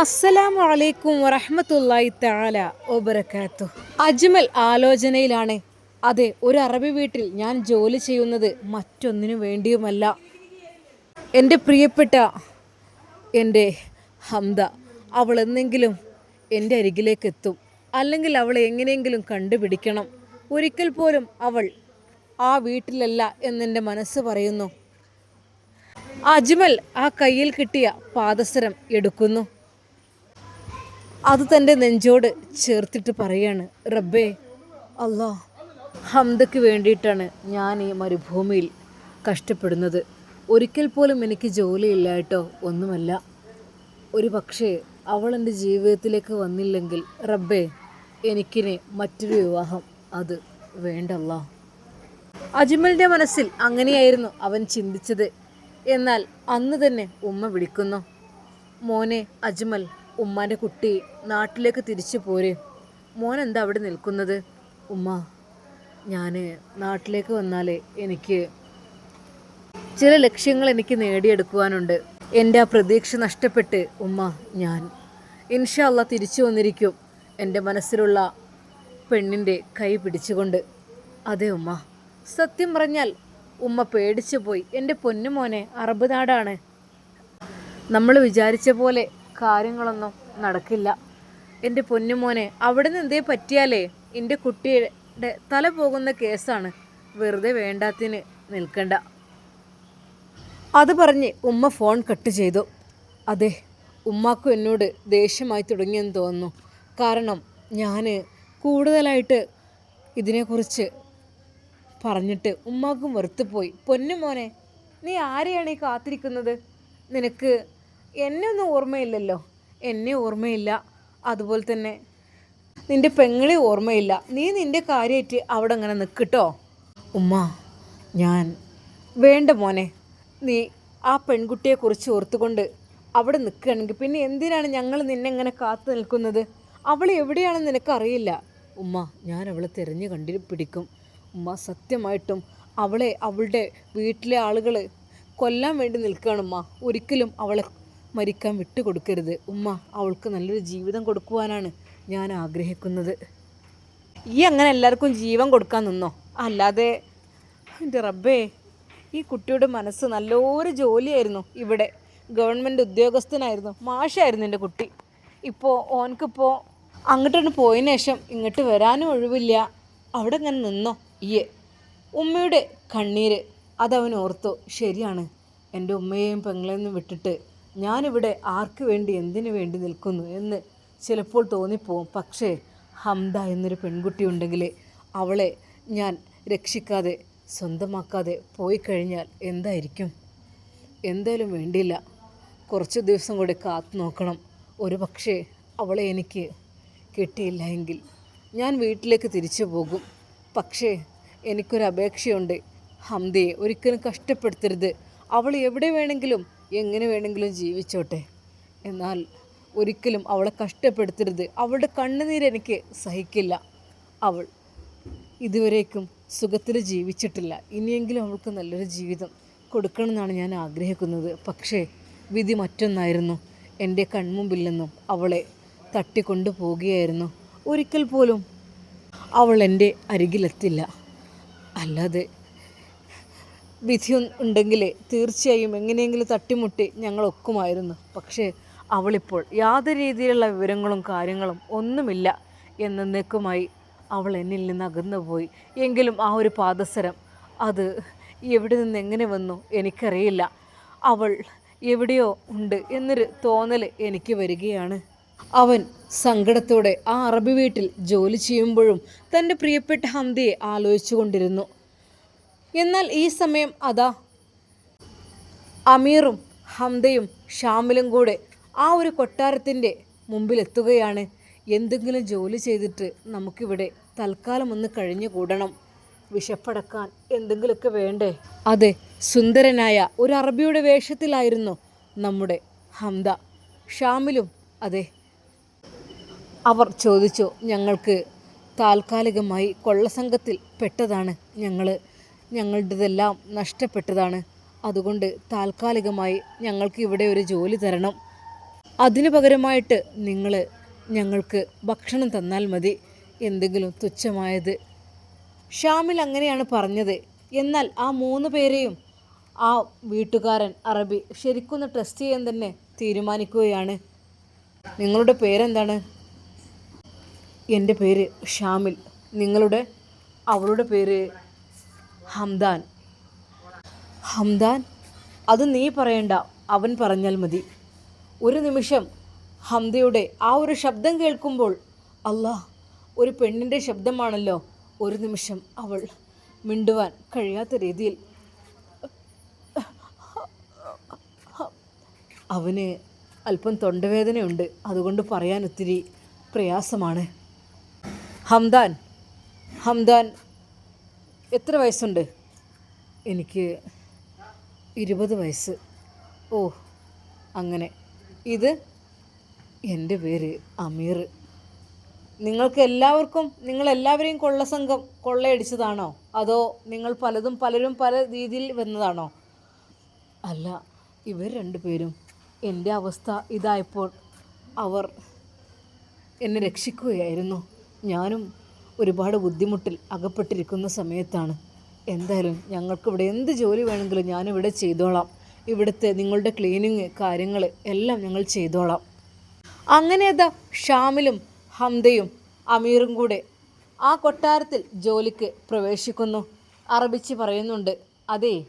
അസ്സലാമു അലൈക്കും വറഹ്മത്തുള്ളാഹി താല വബറകാത്തു അജ്മൽ ആലോചനയിലാണ്. അതെ ഒരു അറബി വീട്ടിൽ ഞാൻ ജോലി ചെയ്യുന്നത് മറ്റൊന്നിനു വേണ്ടിയുമല്ല. എന്റെ പ്രിയപ്പെട്ട എന്റെ ഹംദ അവൾ എന്നെങ്കിലും എന്റെ അരികിലേക്ക് എത്തും. അല്ലെങ്കിൽ അവളെ എങ്ങനെയെങ്കിലും കണ്ടുപിടിക്കണം. ഒരിക്കൽ പോലും അവൾ ആ വീട്ടിലല്ല എന്നെന്റെ മനസ്സ് പറയുന്നു. അജ്മൽ ആ കയ്യിൽ കിട്ടിയ പാദസരം എടുക്കുന്നു. അത് തന്റെ നെഞ്ചോട് ചേർത്തിട്ട് പറയാണ് റബ്ബേ അല്ലാ ഹംദയ്ക്ക് വേണ്ടിയിട്ടാണ് ഞാൻ ഈ മരുഭൂമിയിൽ കഷ്ടപ്പെടുന്നത്. ഒരിക്കൽ പോലും എനിക്ക് ജോലിയില്ല കേട്ടോ ഒന്നുമല്ല. ഒരു പക്ഷേ അവൾ എന്റെ ജീവിതത്തിലേക്ക് വന്നില്ലെങ്കിൽ റബ്ബേ എനിക്കിനെ മറ്റൊരു വിവാഹം അത് വേണ്ടല്ല. അജ്മലിന്റെ മനസ്സിൽ അങ്ങനെയായിരുന്നു അവൻ ചിന്തിച്ചത്. എന്നാൽ അന്ന് തന്നെ ഉമ്മ വിളിക്കുന്നു മോനെ അജ്മൽ ഉമ്മാന്റെ കുട്ടി നാട്ടിലേക്ക് തിരിച്ചു പോരെ. മോൻ എന്താ അവിടെ നിൽക്കുന്നത്? ഉമ്മ ഞാൻ നാട്ടിലേക്ക് വന്നാലേ എനിക്ക് ചില ലക്ഷ്യങ്ങൾ എനിക്ക് നേടിയെടുക്കുവാനുണ്ട്. എന്റെ ആ പ്രതീക്ഷ നഷ്ടപ്പെട്ട് ഉമ്മ ഞാൻ ഇൻഷല്ല തിരിച്ചു വന്നിരിക്കും. എന്റെ മനസ്സിലുള്ള പെണ്ണിന്റെ കൈ പിടിച്ചുകൊണ്ട്. അതെ ഉമ്മ സത്യം പറഞ്ഞാൽ ഉമ്മ പേടിച്ചു പോയി. എന്റെ പൊന്നുമോനെ അറബ് നാടാണ്. നമ്മൾ വിചാരിച്ച പോലെ കാര്യങ്ങളൊന്നും നടക്കില്ല. എന്റെ പൊന്നുമോനെ അവിടെ നിന്ന് എന്തേ പറ്റിയാലേ? എന്റെ കുട്ടിയുടെ തല പോകുന്ന കേസാണ്. വെറുതെ വേണ്ടാത്തിന് നിൽക്കണ്ട. അത് പറഞ്ഞ് ഉമ്മ ഫോൺ കട്ട് ചെയ്തു. അതെ ഉമ്മാക്കും എന്നോട് ദേഷ്യമായി തുടങ്ങിയെന്ന് തോന്നുന്നു. കാരണം ഞാൻ കൂടുതലായിട്ട് ഇതിനെക്കുറിച്ച് പറഞ്ഞിട്ട് ഉമ്മാക്കും വെറുത്തുപോയി. പൊന്നു മോനെ നീ ആരെയാണ് ഈ കാത്തിരിക്കുന്നത്? നിനക്ക് എന്നെ ഒന്നും ഓർമ്മയില്ലല്ലോ. എന്നെ ഓർമ്മയില്ല. അതുപോലെ തന്നെ നിന്റെ പെങ്ങളെ ഓർമ്മയില്ല. നീ നിന്റെ കാര്യമായിട്ട് അവിടെ അങ്ങനെ നിൽക്കട്ടോ ഉമ്മ ഞാൻ വേണ്ട മോനെ. നീ ആ പെൺകുട്ടിയെക്കുറിച്ച് ഓർത്തുകൊണ്ട് അവിടെ നിൽക്കുകയാണെങ്കിൽ പിന്നെ എന്തിനാണ് ഞങ്ങൾ നിന്നെ ഇങ്ങനെ കാത്തു നിൽക്കുന്നത്? അവൾ എവിടെയാണെന്ന് നിനക്കറിയില്ല. ഉമ്മ ഞാൻ അവളെ തിരഞ്ഞു കണ്ടി പിടിക്കും. ഉമ്മ സത്യമായിട്ടും അവളെ അവളുടെ വീട്ടിലെ ആളുകൾ കൊല്ലാൻ വേണ്ടി നിൽക്കുകയാണ് ഉമ്മ. ഒരിക്കലും അവളെ മരിക്കാൻ വിട്ടുകൊടുക്കരുത്. ഉമ്മ അവൾക്ക് നല്ലൊരു ജീവിതം കൊടുക്കുവാനാണ് ഞാൻ ആഗ്രഹിക്കുന്നത്. ഈ അങ്ങനെ എല്ലാവർക്കും ജീവൻ കൊടുക്കാൻ നിന്നോ? അല്ലാതെ എന്റെ റബ്ബേ ഈ കുട്ടിയുടെ മനസ്സ് നല്ലൊരു ജോലിയായിരുന്നു ഇവിടെ. ഗവൺമെന്റ് ഉദ്യോഗസ്ഥനായിരുന്നു മാഷായിരുന്നു എന്റെ കുട്ടി. ഇപ്പോൾ ഓനക്കിപ്പോൾ അങ്ങോട്ടാണ് പോയതിനു ശേഷം ഇങ്ങോട്ട് വരാനും ഒഴിവില്ല. അവിടെ ഇങ്ങനെ നിന്നോ? ഈയെ ഉമ്മയുടെ കണ്ണീര് അതവൻ ഓർത്തു ശരിയാണ്. എന്റെ ഉമ്മയെയും പെങ്ങളെയും വിട്ടിട്ട് ഞാനിവിടെ ആർക്ക് വേണ്ടി എന്തിനു വേണ്ടി നിൽക്കുന്നു എന്ന് ചിലപ്പോൾ തോന്നിപ്പോവും. പക്ഷേ ഹംദ എന്നൊരു പെൺകുട്ടി ഉണ്ടെങ്കിൽ അവളെ ഞാൻ രക്ഷിക്കാതെ സ്വന്തമാക്കാതെ പോയി കഴിഞ്ഞാൽ എന്തായിരിക്കും? എന്തായാലും വേണ്ടിയില്ല. കുറച്ച് ദിവസം കൂടി കാത്തു നോക്കണം. ഒരു പക്ഷേ അവളെ എനിക്ക് കിട്ടിയില്ല എങ്കിൽ ഞാൻ വീട്ടിലേക്ക് തിരിച്ചു പോകും. പക്ഷേ എനിക്കൊരു അപേക്ഷയുണ്ട്. ഹംദയെ ഒരിക്കലും കഷ്ടപ്പെടുത്തരുത്. അവൾ എവിടെ വേണമെങ്കിലും എങ്ങനെ വേണമെങ്കിലും ജീവിച്ചോട്ടെ. എന്നാൽ ഒരിക്കലും അവളെ കഷ്ടപ്പെടുത്തരുത്. അവളുടെ കണ്ണുനീര് എനിക്ക് സഹിക്കില്ല. അവൾ ഇതുവരേക്കും സുഖത്തിൽ ജീവിച്ചിട്ടില്ല. ഇനിയെങ്കിലും അവൾക്ക് നല്ലൊരു ജീവിതം കൊടുക്കണമെന്നാണ് ഞാൻ ആഗ്രഹിക്കുന്നത്. പക്ഷേ വിധി മറ്റൊന്നായിരുന്നു. എന്റെ കൺമുമ്പിൽ നിന്നും അവളെ തട്ടിക്കൊണ്ടു പോകുകയായിരുന്നു ഒരിക്കൽ പോലും അവൾ എന്റെ അരികിലെത്തില്ല. അല്ലാതെ വിധി ഉണ്ടെങ്കിൽ തീർച്ചയായും എങ്ങനെയെങ്കിലും തട്ടിമുട്ടി ഞങ്ങൾ ഒക്കുമായിരുന്നു. പക്ഷേ അവളിപ്പോൾ യാതൊരു രീതിയിലുള്ള വിവരങ്ങളും കാര്യങ്ങളും ഒന്നുമില്ല എന്നേക്കുമായി അവൾ എന്നിൽ നിന്ന് അകന്നു പോയി. എങ്കിലും ആ ഒരു പാദസരം അത് എവിടെ നിന്ന് എങ്ങനെ വന്നു എനിക്കറിയില്ല. അവൾ എവിടെയോ ഉണ്ട് എന്നൊരു തോന്നൽ എനിക്ക് വരികയാണ്. അവൻ സങ്കടത്തോടെ ആ അറബി വീട്ടിൽ ജോലി ചെയ്യുമ്പോഴും തന്റെ പ്രിയപ്പെട്ട ഹന്തിയെ ആലോചിച്ചു കൊണ്ടിരുന്നു എന്നാൽ ഈ സമയം അതാ. അമീറും ഹംദയും ഷാമിലും കൂടെ ആ ഒരു കൊട്ടാരത്തിന്റെ മുമ്പിലെത്തുകയാണ്. എന്തെങ്കിലും ജോലി ചെയ്തിട്ട് നമുക്കിവിടെ തൽക്കാലം ഒന്ന് കഴിഞ്ഞു കൂടണം. വിശപ്പടക്കാൻ എന്തെങ്കിലുമൊക്കെ വേണ്ടേ? അതെ സുന്ദരനായ ഒരു അറബിയുടെ വേഷത്തിലായിരുന്നു നമ്മുടെ ഹംദ. ഷാമിലും അതെ. അവർ ചോദിച്ചു ഞങ്ങൾക്ക് താൽക്കാലികമായി കൊള്ളസംഘത്തിൽ പെട്ടതാണ് ഞങ്ങൾ ഞങ്ങളുടേതെല്ലാം നഷ്ടപ്പെട്ടതാണ്. അതുകൊണ്ട് താൽക്കാലികമായി ഞങ്ങൾക്ക് ഇവിടെ ഒരു ജോലി തരണം. അതിനു പകരമായിട്ട് നിങ്ങൾ ഞങ്ങൾക്ക് ഭക്ഷണം തന്നാൽ മതി. എന്തെങ്കിലും തുച്ഛമായത്. ഷാമിൽ അങ്ങനെയാണ് പറഞ്ഞത്. എന്നാൽ ആ മൂന്ന് പേരെയും ആ വീട്ടുകാരൻ അറബി ശരിക്കൊന്ന് ട്രസ്റ്റ് ചെയ്യാൻ തന്നെ തീരുമാനിക്കുകയാണ്. നിങ്ങളുടെ പേരെന്താണ്? എന്റെ പേര് ഷാമിൽ. നിങ്ങളുടെ? അവളുടെ പേര് ഹംദാൻ. ഹംദാൻ? അത് നീ പറയണ്ട. അവൻ പറഞ്ഞാൽ മതി. ഒരു നിമിഷം ഹംദയുടെ ആ ഒരു ശബ്ദം കേൾക്കുമ്പോൾ അല്ലാ ഒരു പെണ്ണിന്റെ ശബ്ദമാണല്ലോ ഒരു നിമിഷം അവൾ മിണ്ടുവാൻ കഴിയാത്ത രീതിയിൽ അവന് അല്പം തൊണ്ടവേദനയുണ്ട്. അതുകൊണ്ട് പറയാൻ ഒത്തിരി പ്രയാസമാണ്. ഹംദാൻ ഹംദാൻ എത്ര വയസ്സുണ്ട്? എനിക്ക് ഇരുപത് വയസ്സ്. ഓ അങ്ങനെ. ഇത്? എന്റെ പേര് അമീർ. നിങ്ങൾക്ക് എല്ലാവർക്കും നിങ്ങളെല്ലാവരെയും കൊള്ളസംഘം കൊള്ളയടിച്ചതാണോ? അതോ നിങ്ങൾ പലതും പലരും പല രീതിയിൽ വന്നതാണോ? അല്ല ഇവർ രണ്ടുപേരും എന്റെ അവസ്ഥ ഇതായപ്പോൾ അവർ എന്നെ രക്ഷിക്കുകയായിരുന്നു. ഞാനും ഒരുപാട് ബുദ്ധിമുട്ടിൽ അകപ്പെട്ടിരിക്കുന്ന സമയത്താണ്. എന്തായാലും ഞങ്ങൾക്കിവിടെ എന്ത് ജോലി വേണമെങ്കിലും ഞാനിവിടെ ചെയ്തോളാം. ഇവിടുത്തെ നിങ്ങളുടെ ക്ലീനിങ് കാര്യങ്ങൾ എല്ലാം ഞങ്ങൾ ചെയ്തോളാം. അങ്ങനെ അതാ ഷാമിലും ഹംദയും അമീറും കൂടെ ആ കൊട്ടാരത്തിൽ ജോലിക്ക് പ്രവേശിക്കുന്നു. അറബിച്ച് പറയുന്നുണ്ട് അതേ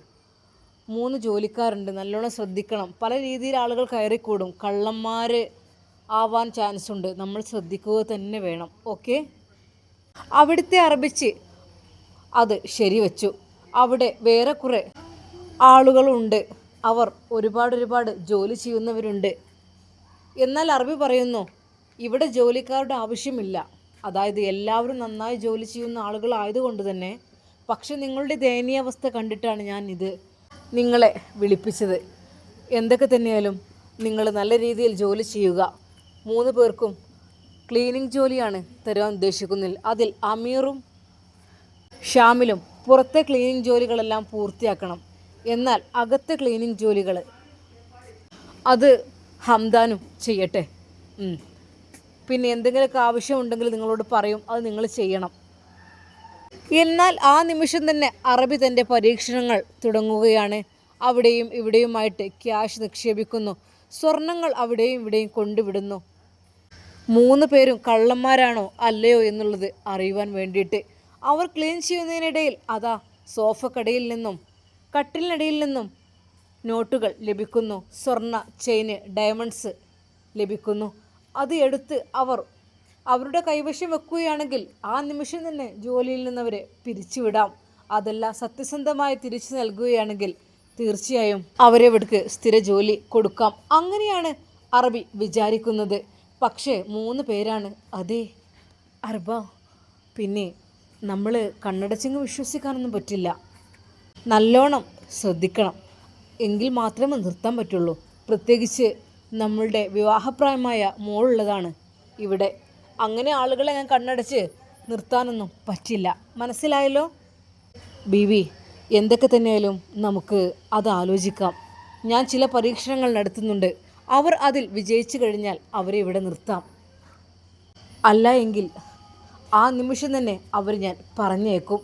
മൂന്ന് ജോലിക്കാരുണ്ട് നല്ലോണം ശ്രദ്ധിക്കണം. പല രീതിയിൽ ആളുകൾ കയറിക്കൂടും. കള്ളന്മാർ ആവാൻ ചാൻസ് ഉണ്ട്. നമ്മൾ ശ്രദ്ധിക്കുക തന്നെ വേണം. ഓക്കെ അവിടുത്തെ അറബിച്ച് അത് ശരിവെച്ചു. അവിടെ വേറെ കുറേ ആളുകളുണ്ട്. അവർ ഒരുപാട് ഒരുപാട് ജോലി ചെയ്യുന്നവരുണ്ട്. എന്നാൽ അറബി പറയുന്നു ഇവിടെ ജോലിക്കാരുടെ ആവശ്യമില്ല. അതായത് എല്ലാവരും നന്നായി ജോലി ചെയ്യുന്ന ആളുകളായതുകൊണ്ട് തന്നെ. പക്ഷെ നിങ്ങളുടെ ദയനീയാവസ്ഥ കണ്ടിട്ടാണ് ഞാൻ ഇത് നിങ്ങളെ വിളിപ്പിച്ചത്. എന്തൊക്കെ തന്നെയാലും നിങ്ങൾ നല്ല രീതിയിൽ ജോലി ചെയ്യുക. മൂന്ന് പേർക്കും ക്ലീനിങ് ജോലിയാണ് തരുവാൻ ഉദ്ദേശിക്കുന്നത്. അതിൽ അമീറും ഷാമിലും പുറത്തെ ക്ലീനിങ് ജോലികളെല്ലാം പൂർത്തിയാക്കണം. എന്നാൽ അകത്തെ ക്ലീനിങ് ജോലികൾ അത് ഹംദാനും ചെയ്യട്ടെ. പിന്നെ എന്തെങ്കിലുമൊക്കെ ആവശ്യമുണ്ടെങ്കിൽ നിങ്ങളോട് പറയും. അത് നിങ്ങൾ ചെയ്യണം. എന്നാൽ ആ നിമിഷം തന്നെ അറബി തന്റെ പരീക്ഷണങ്ങൾ തുടങ്ങുകയാണ്. അവിടെയും ഇവിടെയുമായിട്ട് ക്യാഷ് നിക്ഷേപിക്കുന്നു. സ്വർണങ്ങൾ അവിടെയും ഇവിടെയും കൊണ്ടുവിടുന്നു. മൂന്ന് പേരും കള്ളന്മാരാണോ അല്ലയോ എന്നുള്ളത് അറിയുവാൻ വേണ്ടിയിട്ട് അവർ ക്ലീൻ ചെയ്യുന്നതിനിടയിൽ അതാ സോഫക്കടയിൽ നിന്നും കട്ടിലിനടിയിൽ നിന്നും നോട്ടുകൾ ലഭിക്കുന്നു. സ്വർണ ചെയിന് ഡയമണ്ട്സ് ലഭിക്കുന്നു. അത് എടുത്ത് അവർ അവരുടെ കൈവശം വെക്കുകയാണെങ്കിൽ ആ നിമിഷം തന്നെ ജോലിയിൽ നിന്നവരെ പിരിച്ചുവിടാം. അതെല്ലാം സത്യസന്ധമായി തിരിച്ചു നൽകുകയാണെങ്കിൽ തീർച്ചയായും അവരെ ഇവിടേക്ക് സ്ഥിര ജോലി കൊടുക്കാം. അങ്ങനെയാണ് അറബി വിചാരിക്കുന്നത്. പക്ഷേ മൂന്ന് പേരാണ്. അതെ അർബ. പിന്നെ നമ്മൾ കണ്ണടച്ചിങ്ങ് വിശ്വസിക്കാനൊന്നും പറ്റില്ല. നല്ലോണം ശ്രദ്ധിക്കണം. എങ്കിൽ മാത്രമേ നിർത്താൻ പറ്റുള്ളൂ. പ്രത്യേകിച്ച് നമ്മളുടെ വിവാഹപ്രായമായ മോളുള്ളതാണ് ഇവിടെ. അങ്ങനെ ആളുകളെ ഞാൻ കണ്ണടച്ച് നിർത്താനൊന്നും പറ്റില്ല. മനസ്സിലായല്ലോ? ബീവി എന്തൊക്കെ തന്നെയായാലും നമുക്ക് അത് ആലോചിക്കാം. ഞാൻ ചില പരീക്ഷണങ്ങൾ നടത്തുന്നുണ്ട്. അവർ അതിൽ വിജയിച്ചു കഴിഞ്ഞാൽ അവരെ ഇവിടെ നിർത്താം. അല്ല എങ്കിൽ ആ നിമിഷം തന്നെ അവർ ഞാൻ പറഞ്ഞേക്കും.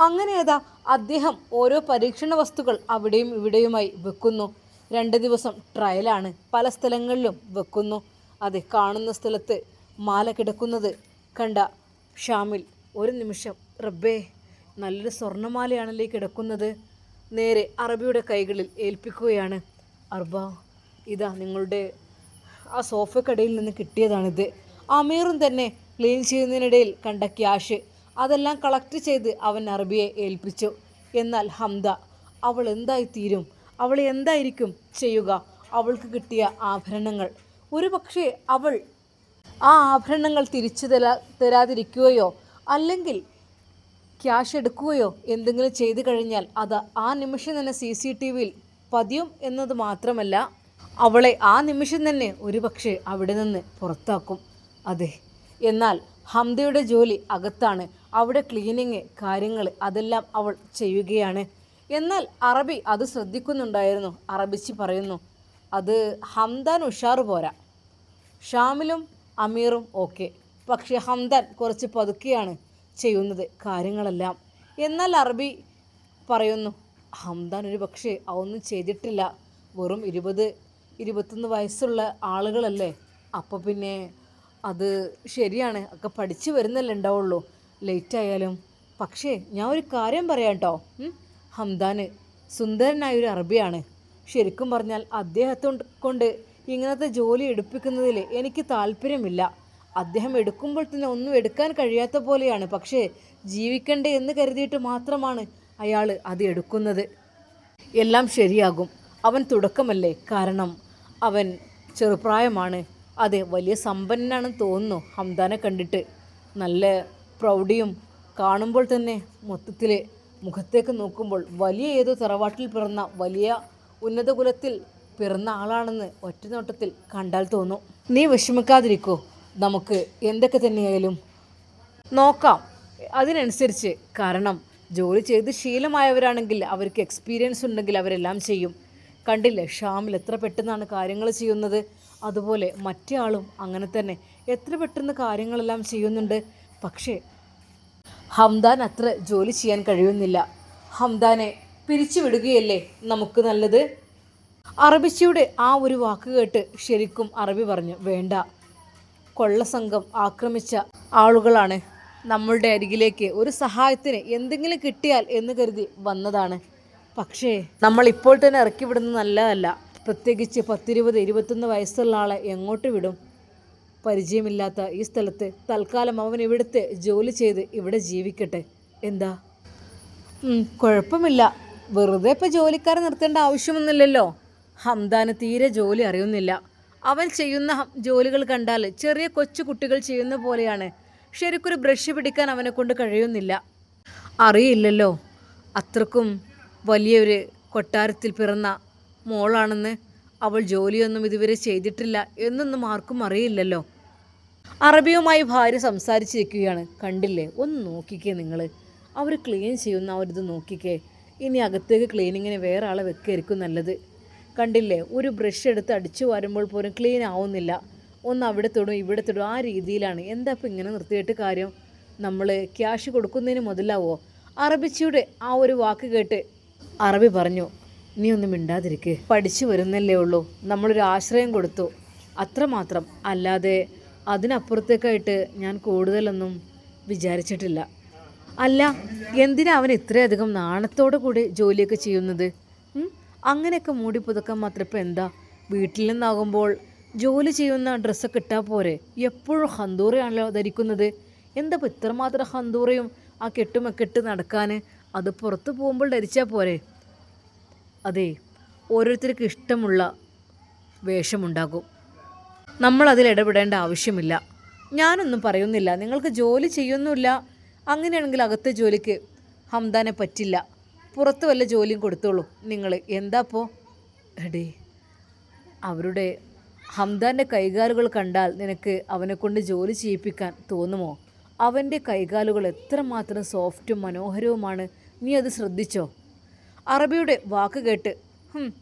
അങ്ങനെ ഏതാ അദ്ദേഹം ഓരോ പരീക്ഷണ വസ്തുക്കൾ അവിടെയും ഇവിടെയുമായി വെക്കുന്നു. രണ്ട് ദിവസം ട്രയലാണ് പല സ്ഥലങ്ങളിലും വെക്കുന്നു. അതെ കാണുന്ന സ്ഥലത്ത് മാല കിടക്കുന്നത് കണ്ട ഷാമിൽ ഒരു നിമിഷം റബ്ബേ നല്ലൊരു സ്വർണമാലയാണല്ലേ കിടക്കുന്നത്. നേരെ അറബിയുടെ കൈകളിൽ ഏൽപ്പിക്കുകയാണ്. അർബ ഇതാ നിങ്ങളുടെ ആ സോഫക്കടയിൽ നിന്ന് കിട്ടിയതാണിത്. അമീറും തന്നെ ക്ലീൻ ചെയ്യുന്നതിനിടയിൽ കണ്ട ക്യാഷ്. അതെല്ലാം കളക്ട് ചെയ്ത് അവൻ അറബിയെ ഏൽപ്പിച്ചു. എന്നാൽ ഹംദ അവൾ എന്തായി തീരും അവൾ എന്തായിരിക്കും ചെയ്യുക? അവൾക്ക് കിട്ടിയ ആഭരണങ്ങൾ. ഒരു പക്ഷേ അവൾ ആ ആഭരണങ്ങൾ തിരിച്ചു തരാ തരാതിരിക്കുകയോ അല്ലെങ്കിൽ ക്യാഷ് എടുക്കുകയോ എന്തെങ്കിലും ചെയ്തു കഴിഞ്ഞാൽ അത് ആ നിമിഷം തന്നെ സി സി ടി വിയിൽ പതിയും എന്നത് മാത്രമല്ല അവളെ ആ നിമിഷം തന്നെ ഒരുപക്ഷെ അവിടെ നിന്ന് പുറത്താക്കും. അതെ എന്നാൽ ഹംദയുടെ ജോലി അകത്താണ്. അവിടെ ക്ലീനിങ് കാര്യങ്ങൾ അതെല്ലാം അവൾ ചെയ്യുകയാണ്. എന്നാൽ അറബി അത് ശ്രദ്ധിക്കുന്നുണ്ടായിരുന്നു. അറബിച്ച് പറയുന്നു അത് ഹംദാൻ ഉഷാർ പോരാ. ഷാമിലും അമീറും ഓക്കെ. പക്ഷേ ഹംദാൻ കുറച്ച് പതുക്കെയാണ് ചെയ്യുന്നത് കാര്യങ്ങളെല്ലാം. എന്നാൽ അറബി പറയുന്നു ഹംദാൻ ഒരു പക്ഷേ അതൊന്നും ചെയ്തിട്ടില്ല. വെറും ഇരുപത് ഇരുപത്തൊന്ന് വയസ്സുള്ള ആളുകളല്ലേ? അപ്പോൾ പിന്നെ അത് ശരിയാണ്. ഒക്കെ പഠിച്ചു വരുന്നല്ലേ ഉണ്ടാവുള്ളൂ. ലേറ്റ് ആയാലും പക്ഷേ ഞാൻ ഒരു കാര്യം പറയാം കേട്ടോ. ഹംദാന് സുന്ദരനായൊരു അറബിയാണ്. ശരിക്കും പറഞ്ഞാൽ അദ്ദേഹത്തെ കൊണ്ട് ഇങ്ങനത്തെ ജോലി എടുപ്പിക്കുന്നതിൽ എനിക്ക് താല്പര്യമില്ല. അദ്ദേഹം എടുക്കുമ്പോൾ തന്നെ ഒന്നും എടുക്കാൻ കഴിയാത്ത പോലെയാണ്. പക്ഷേ ജീവിക്കണ്ടേ എന്ന് കരുതിയിട്ട് മാത്രമാണ് അയാൾ അത് എടുക്കുന്നത്. എല്ലാം ശരിയാകും. അവൻ തുടക്കമല്ലേ? കാരണം അവൻ ചെറുപ്രായമാണ്. അതെ വലിയ സമ്പന്നനാണെന്ന് തോന്നുന്നു. ഹംദാനെ കണ്ടിട്ട് നല്ല പ്രൗഢിയും കാണുമ്പോൾ തന്നെ മൊത്തത്തിൽ മുഖത്തേക്ക് നോക്കുമ്പോൾ വലിയ ഏതോ തറവാട്ടിൽ പിറന്ന വലിയ ഉന്നത കുലത്തിൽ പിറന്ന ആളാണെന്ന് ഒറ്റ നോട്ടത്തിൽ കണ്ടാൽ തോന്നും. നീ വിഷമിക്കാതിരിക്കോ. നമുക്ക് എന്തൊക്കെ തന്നെയായാലും നോക്കാം. അതിനനുസരിച്ച് കാരണം ജോലി ചെയ്ത് ശീലമായവരാണെങ്കിൽ അവർക്ക് എക്സ്പീരിയൻസ് ഉണ്ടെങ്കിൽ അവരെല്ലാം ചെയ്യും. കണ്ടില്ലേ? ഷാമിൽ എത്ര പെട്ടെന്നാണ് കാര്യങ്ങൾ ചെയ്യുന്നത്. അതുപോലെ മറ്റേ ആളും അങ്ങനെ തന്നെ. എത്ര പെട്ടെന്ന് കാര്യങ്ങളെല്ലാം ചെയ്യുന്നുണ്ട്. പക്ഷേ ഹംദാൻ അത്ര ജോലി ചെയ്യാൻ കഴിയുന്നില്ല. ഹംദാനെ പിരിച്ചു വിടുകയല്ലേ നമുക്ക് നല്ലത്? അറബിച്ചിയുടെ ആ ഒരു വാക്ക് കേട്ട് ശരിക്കും അറബി പറഞ്ഞു വേണ്ട. കൊള്ളസംഘം ആക്രമിച്ച ആളുകളാണ്. നമ്മളുടെ അരികിലേക്ക് ഒരു സഹായത്തിന് എന്തെങ്കിലും കിട്ടിയാൽ എന്ന് കരുതി വന്നതാണ്. പക്ഷേ നമ്മൾ ഇപ്പോൾ തന്നെ ഇറക്കി വിടുന്നത് നല്ലതല്ല. പ്രത്യേകിച്ച് പത്തിരുപത് ഇരുപത്തൊന്ന് വയസ്സുള്ള ആളെ എങ്ങോട്ട് വിടും? പരിചയമില്ലാത്ത ഈ സ്ഥലത്ത് തൽക്കാലം അവൻ ഇവിടുത്തെ ജോലി ചെയ്ത് ഇവിടെ ജീവിക്കട്ടെ. എന്താ? കുഴപ്പമില്ല. വെറുതെ ഇപ്പോൾ ജോലിക്കാരെ നിർത്തേണ്ട ആവശ്യമൊന്നുമില്ലല്ലോ. ഹംദാന് തീരെ ജോലി അറിയുന്നില്ല. അവൻ ചെയ്യുന്ന ജോലികൾ കണ്ടാൽ ചെറിയ കൊച്ചു കുട്ടികൾ ചെയ്യുന്ന പോലെയാണ്. ശരിക്കൊരു ബ്രഷ് പിടിക്കാൻ അവനെ കൊണ്ട് കഴിയുന്നില്ല. അറിയില്ലല്ലോ. അത്രക്കും വലിയൊരു കൊട്ടാരത്തിൽ പിറന്ന മോളാണെന്ന് അവൾ ജോലിയൊന്നും ഇതുവരെ ചെയ്തിട്ടില്ല എന്നൊന്നും ആർക്കും അറിയില്ലല്ലോ. അറബിയുമായി ഭാര്യ സംസാരിച്ചിരിക്കുകയാണ്. കണ്ടില്ലേ? ഒന്ന് നോക്കിക്കേ നിങ്ങൾ അവർ ക്ലീൻ ചെയ്യുന്ന ഒരു നോക്കിക്കേ. ഇനി അകത്തേക്ക് ക്ലീനിങ്ങിന് വേറെ ആളെ വെക്കായിരിക്കും നല്ലത്. കണ്ടില്ലേ? ഒരു ബ്രഷ് എടുത്ത് അടിച്ചു വരുമ്പോൾ പോലും ക്ലീൻ ആവുന്നില്ല. ഒന്ന് അവിടെ തൊടും ഇവിടെ തൊടും. ആ രീതിയിലാണ്. എന്താ ഇപ്പം ഇങ്ങനെ നിർത്തിയിട്ട് കാര്യം? നമ്മൾ ക്യാഷ് കൊടുക്കുന്നതിന് മുതലാവോ? അറബിച്ചിയുടെ ആ ഒരു വാക്ക് കേട്ട് അറബി പറഞ്ഞു നീ ഒന്നും മിണ്ടാതിരിക്കുക പഠിച്ചു വരുന്നല്ലേ ഉള്ളൂ. നമ്മളൊരു ആശ്രയം കൊടുത്തു. അത്രമാത്രം. അല്ലാതെ അതിനപ്പുറത്തേക്കായിട്ട് ഞാൻ കൂടുതലൊന്നും വിചാരിച്ചിട്ടില്ല. അല്ല എന്തിനാ അവൻ ഇത്രയധികം നാണത്തോടു കൂടി ജോലിയൊക്കെ ചെയ്യുന്നത്? അങ്ങനെയൊക്കെ മൂടി പുതുക്കാൻ മാത്രം ഇപ്പം എന്താ? വീട്ടിൽ നിന്നാകുമ്പോൾ ജോലി ചെയ്യുന്ന ഡ്രസ്സൊക്കെ ഇട്ടാൽ പോരെ? എപ്പോഴും ഹന്തൂറയാണല്ലോ ധരിക്കുന്നത്. എന്താ ഇപ്പം ഇത്രമാത്രം ഹന്തൂറയും ആ കെട്ടുമൊക്കെ ഇട്ട് നടക്കാൻ അത് പുറത്ത് പോകുമ്പോൾ ധരിച്ചാൽ പോരെ. അതെ ഓരോരുത്തർക്ക് ഇഷ്ടമുള്ള വേഷമുണ്ടാകും. നമ്മൾ അതിൽ ഇടപെടേണ്ട ആവശ്യമില്ല. ഞാനൊന്നും പറയുന്നില്ല. നിങ്ങൾക്ക് ജോലി ചെയ്യുന്നില്ല അങ്ങനെയാണെങ്കിൽ അകത്തെ ജോലിക്ക് ഹംദാനെ പറ്റില്ല. പുറത്ത് വല്ല ജോലിയും കൊടുത്തോളൂ. നിങ്ങൾ എന്താപ്പോ എടേ അവരുടെ ഹംദാന്റെ കൈകാലുകൾ കണ്ടാൽ നിനക്ക് അവനെ കൊണ്ട് ജോലി ചെയ്യിപ്പിക്കാൻ തോന്നുമോ? അവന്റെ കൈകാലുകൾ എത്രമാത്രം സോഫ്റ്റും മനോഹരവുമാണ്. നീ അത് ശ്രദ്ധിച്ചോ? അറബിയുടെ വാക്ക് കേട്ട് "ഹും,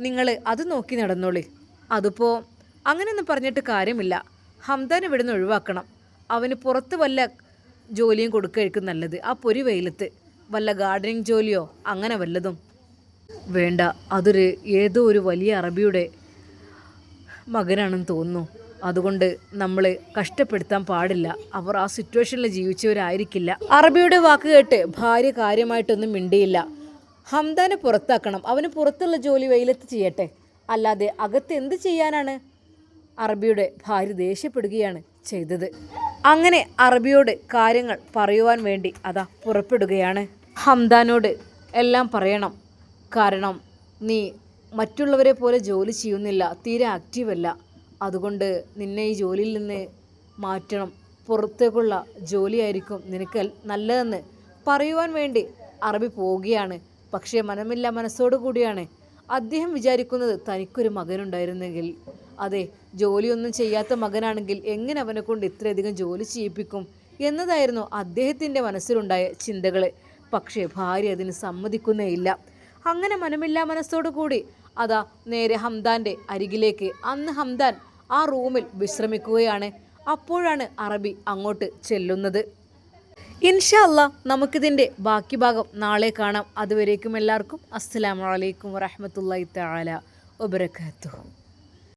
നിങ്ങൾ അത് നോക്കി നടന്നോളി. അതിപ്പോൾ അങ്ങനെയൊന്നും പറഞ്ഞിട്ട് കാര്യമില്ല. ഹംദാൻ ഇവിടെ നിന്ന് ഒഴിവാക്കണം. അവന് പുറത്ത് വല്ല ജോലിയും കൊടുക്കുകയായിരിക്കും നല്ലത്. ആ പൊരി വെയിലത്ത്. വല്ല ഗാർഡനിങ് ജോലിയോ? അങ്ങനെ വല്ലതും. വേണ്ട. അതൊരു ഏതോ ഒരു വലിയ അറബിയുടെ മകനാണെന്ന് തോന്നുന്നു. അതുകൊണ്ട് നമ്മൾ കഷ്ടപ്പെടുത്താൻ പാടില്ല. അവർ ആ സിറ്റുവേഷനിൽ ജീവിച്ചവരായിരിക്കില്ല. അറബിയുടെ വാക്ക് കേട്ട് ഭാര്യ കാര്യമായിട്ടൊന്നും മിണ്ടിയില്ല. ഹംദാനെ പുറത്താക്കണം. അവന് പുറത്തുള്ള ജോലി വെയിലത്ത് ചെയ്യട്ടെ. അല്ലാതെ അകത്ത് എന്ത് ചെയ്യാനാണ്? അറബിയുടെ ഭാര്യ ദേഷ്യപ്പെടുകയാണ് ചെയ്തത്. അങ്ങനെ അറബിയോട് കാര്യങ്ങൾ പറയുവാൻ വേണ്ടി അതാ പുറപ്പെടുകയാണ്. ഹംദാനോട് എല്ലാം പറയണം. കാരണം നീ മറ്റുള്ളവരെ പോലെ ജോലി ചെയ്യുന്നില്ല. തീരെ ആക്റ്റീവല്ല അതുകൊണ്ട് നിന്നെ ഈ ജോലിയിൽ നിന്ന് മാറ്റണം. പുറത്തേക്കുള്ള ജോലിയായിരിക്കും നിനക്ക് നല്ലതെന്ന് പറയുവാൻ വേണ്ടി അറബി പോവുകയാണ്. പക്ഷേ മനമില്ല മനസ്സോടു കൂടിയാണ്. അദ്ദേഹം വിചാരിക്കുന്നത് തനിക്കൊരു മകനുണ്ടായിരുന്നെങ്കിൽ. അതെ ജോലിയൊന്നും ചെയ്യാത്ത മകനാണെങ്കിൽ എങ്ങനെ അവനെ കൊണ്ട് ഇത്രയധികം ജോലി ചെയ്യിപ്പിക്കും എന്നതായിരുന്നു അദ്ദേഹത്തിന്റെ മനസ്സിലുണ്ടായ ചിന്തകൾ പക്ഷേ ഭാര്യ അതിന് സമ്മതിക്കുന്നേയില്ല അങ്ങനെ മനമില്ലാ മനസ്സോടു കൂടി. അതാ നേരെ ഹംദാന്റെ അരികിലേക്ക്. അന്ന് ഹംദാൻ ആ റൂമിൽ വിശ്രമിക്കുകയാണ്. അപ്പോഴാണ് അറബി അങ്ങോട്ട് ചെല്ലുന്നത്. ഇൻഷല്ല നമുക്കിതിന്റെ ബാക്കി ഭാഗം നാളെ കാണാം. അതുവരേക്കും എല്ലാവർക്കും അസ്സലാമു അലൈക്കും വറഹ്മത്തുള്ളാഹി തആല വബറകാതുഹു.